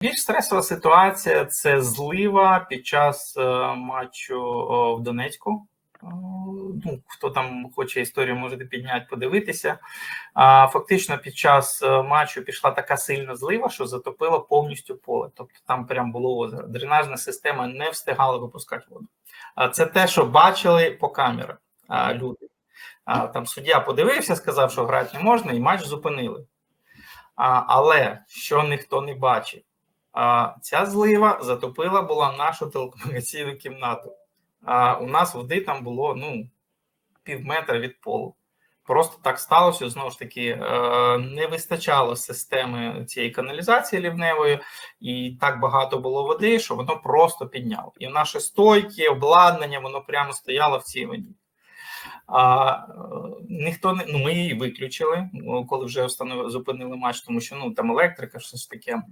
Більш стресова ситуація це злива під час е, матчу в Донецьку. Ну, хто там хоче історію, можете підняти, подивитися. Фактично, під час е, матчу пішла така сильна злива, що затопила повністю поле. Тобто там прям було озеро. Дренажна система не встигала випускати воду. А це те, що бачили по камерах люди. Там суддя подивився, сказав, що грати не можна, і матч зупинили. Але що ніхто не бачив, а, ця злива затопила була нашу телекомунікаційну кімнату. А у нас води там було ну, пів метра від полу. Просто так сталося. Знову ж таки, е, не вистачало системи цієї каналізації лівневої, і так багато було води, що воно просто підняло. І наші стойки, обладнання, воно прямо стояло в цій воді. А е, ніхто не ну ми її виключили, коли вже зупинили матч, тому що ну там електрика, щось таке.